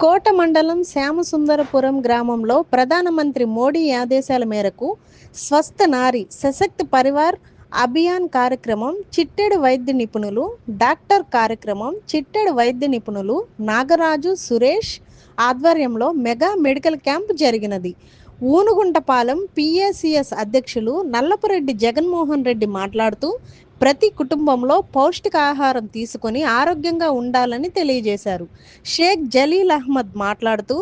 కోట మండలం శ్యామసుందరపురం గ్రామంలో ప్రధానమంత్రి మోడీ ఆదేశాల మేరకు స్వస్థ నారి సశక్త పరివార్ అభియాన్ కార్యక్రమం చిట్టెడు వైద్య నిపుణులు డాక్టర్ కార్యక్రమం చిట్టెడు వైద్య నిపుణులు నాగరాజు సురేష్ ఆధ్వర్యంలో మెగా మెడికల్ క్యాంప్ జరిగినది. ఊనుగుంటపాలెం పిఏసిఎస్ అధ్యక్షులు నల్లపురెడ్డి జగన్మోహన్ రెడ్డి మాట్లాడుతూ ప్రతి కుటుంబంలో పౌష్టికాహారం తీసుకొని ఆరోగ్యంగా ఉండాలని తెలియజేశారు. షేక్ జలీల్ అహ్మద్ మాట్లాడుతూ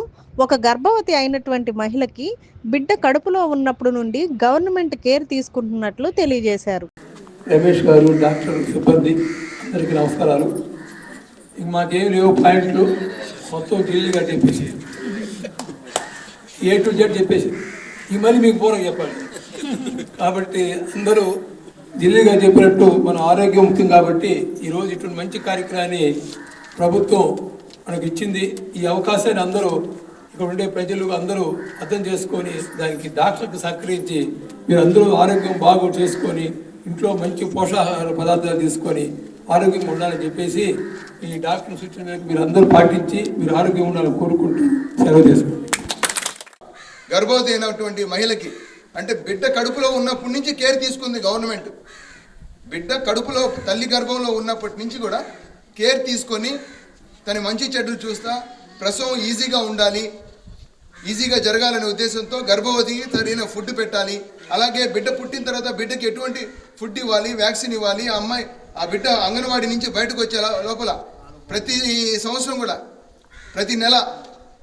ఒక గర్భవతి అయినటువంటి మహిళకి బిడ్డ కడుపులో ఉన్నప్పుడు నుండి గవర్నమెంట్ కేర్ తీసుకుంటున్నట్లు తెలియజేశారు. రమేష్ గారు డాక్టర్ సిబ్బంది అందరికీ నమస్కారాలు. ఇంక మాకేం లేవు పాయింట్లు మొత్తం ఢిల్లీగా చెప్పేసి ఏ టు జెడ్ చెప్పేసి ఈ మళ్ళీ మీకు పూర్వం చెప్పాలి. కాబట్టి అందరూ ఢిల్లీగా చెప్పినట్టు మన ఆరోగ్యం ముఖ్యం కాబట్టి ఈరోజు ఇటువంటి మంచి కార్యక్రమాన్ని ప్రభుత్వం మనకు ఇచ్చింది. ఈ అవకాశాన్ని అందరూ ఇక్కడ ఉండే ప్రజలు అందరూ అర్థం చేసుకొని దానికి డాక్టర్కి సహకరించి మీరు అందరూ ఆరోగ్యం బాగు చేసుకొని ఇంట్లో మంచి పోషకాహార పదార్థాలు తీసుకొని ఆరోగ్యంగా ఉండాలని చెప్పేసి ఈ డాక్టర్ సూచన మీరు అందరూ పాటించి మీరు ఆరోగ్యంగా ఉండాలని కోరుకుంటూ సెలవు చేసుకోండి గర్భవతి అయినటువంటి మహిళకి అంటే బిడ్డ కడుపులో ఉన్నప్పటి నుంచి కేర్ తీసుకుంది గవర్నమెంట్. బిడ్డ కడుపులో తల్లి గర్భంలో ఉన్నప్పటి నుంచి కూడా కేర్ తీసుకొని తన మంచి చెడ్డలు చూస్తా ప్రసవం ఈజీగా ఉండాలి ఈజీగా జరగాలనే ఉద్దేశంతో గర్భవతికి సరైన ఫుడ్ పెట్టాలి. అలాగే బిడ్డ పుట్టిన తర్వాత బిడ్డకి ఎటువంటి ఫుడ్ ఇవ్వాలి వ్యాక్సిన్ ఇవ్వాలి ఆ అమ్మాయి ఆ బిడ్డ అంగన్వాడీ నుంచి బయటకు వచ్చే లోపల ప్రతి సంవత్సరం కూడా ప్రతి నెల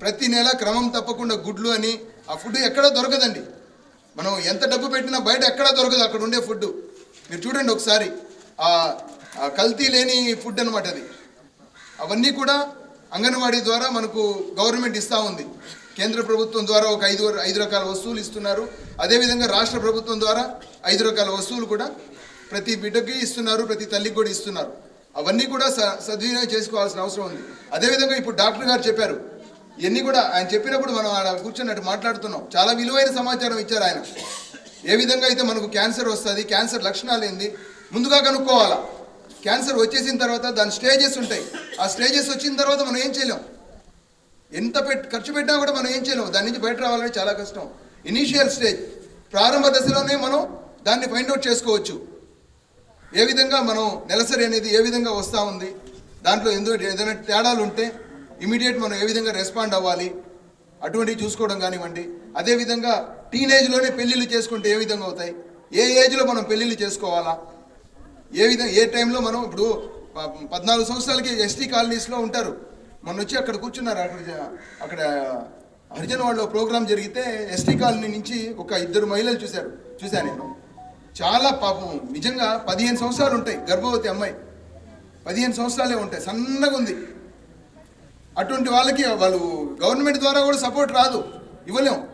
ప్రతి నెల క్రమం తప్పకుండా గుడ్లు అని ఆ ఫుడ్ ఎక్కడా దొరకదండి. మనం ఎంత డబ్బు పెట్టినా బయట ఎక్కడా దొరకదు అక్కడ ఉండే ఫుడ్ మీరు చూడండి ఒకసారి. ఆ కల్తీ లేని ఫుడ్ అనమాట అది. అవన్నీ కూడా అంగన్వాడీ ద్వారా మనకు గవర్నమెంట్ ఇస్తూ ఉంది. కేంద్ర ప్రభుత్వం ద్వారా ఒక ఐదు ఐదు రకాల వస్తువులు ఇస్తున్నారు. అదేవిధంగా రాష్ట్ర ప్రభుత్వం ద్వారా ఐదు రకాల వస్తువులు కూడా ప్రతి బిడ్డకి ఇస్తున్నారు ప్రతి తల్లికి కూడా ఇస్తున్నారు. అవన్నీ కూడా స- సద్వినియోగం చేసుకోవాల్సిన అవసరం ఉంది. అదేవిధంగా ఇప్పుడు డాక్టర్ గారు చెప్పారు. ఇవన్నీ కూడా ఆయన చెప్పినప్పుడు మనం ఆడ కూర్చున్నట్టు మాట్లాడుతున్నాం. చాలా విలువైన సమాచారం ఇచ్చారు ఆయన. ఏ విధంగా అయితే మనకు క్యాన్సర్ వస్తుంది క్యాన్సర్ లక్షణాలు ఏంది ముందుగా కనుక్కోవాలా. క్యాన్సర్ వచ్చేసిన తర్వాత దాని స్టేజెస్ ఉంటాయి. ఆ స్టేజెస్ వచ్చిన తర్వాత మనం ఏం చేయలేం. ఎంత పెట్ ఖర్చు పెట్టినా కూడా మనం ఏం చేయలేం. దాని నుంచి బయట రావాలంటే చాలా కష్టం. ఇనీషియల్ స్టేజ్ ప్రారంభ దశలోనే మనం దాన్ని ఫైండ్ అవుట్ చేసుకోవచ్చు. ఏ విధంగా మనం నెలసరి అనేది ఏ విధంగా వస్తూ ఉంది దాంట్లో ఎందుకు ఏదైనా తేడాలు ఉంటే ఇమీడియట్ మనం ఏ విధంగా రెస్పాండ్ అవ్వాలి? అటువంటివి చూసుకోవడం కానివ్వండి. అదేవిధంగా టీనేజ్లోనే పెళ్ళిళ్ళు చేసుకుంటే ఏ విధంగా అవుతాయి? ఏ ఏజ్లో మనం పెళ్ళిళ్ళు చేసుకోవాలా? ఏ విధంగా ఏ టైంలో మనం ఇప్పుడు పద్నాలుగు సంవత్సరాలకి ఎస్టీ కాలనీస్లో ఉంటారు. మొన్న వచ్చి అక్కడ కూర్చున్నారు. అక్కడ అక్కడ హరిజన్ వాళ్ళ ప్రోగ్రాం జరిగితే ఎస్టీ కాలనీ నుంచి ఒక ఇద్దరు మహిళలు చూశారు. చూశాను నేను? చాలా పాపం. నిజంగా పదిహేను సంవత్సరాలు ఉంటాయి. గర్భవతి అమ్మాయి. పదిహేను సంవత్సరాలే ఉంటాయి. సన్నగా ఉంది అటువంటి వాళ్ళకి వాళ్ళు గవర్నమెంట్ ద్వారా కూడా సపోర్ట్ రాదు. ఇవ్వలేం.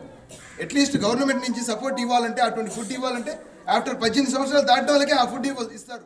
అట్లీస్ట్ గవర్నమెంట్ నుంచి సపోర్ట్ ఇవ్వాలంటే అటువంటి ఫుడ్ ఇవ్వాలంటే ఆఫ్టర్ పద్దెనిమిది సంవత్సరాలు దాటిన వాళ్ళకే ఆ ఫుడ్ ఇస్తారు.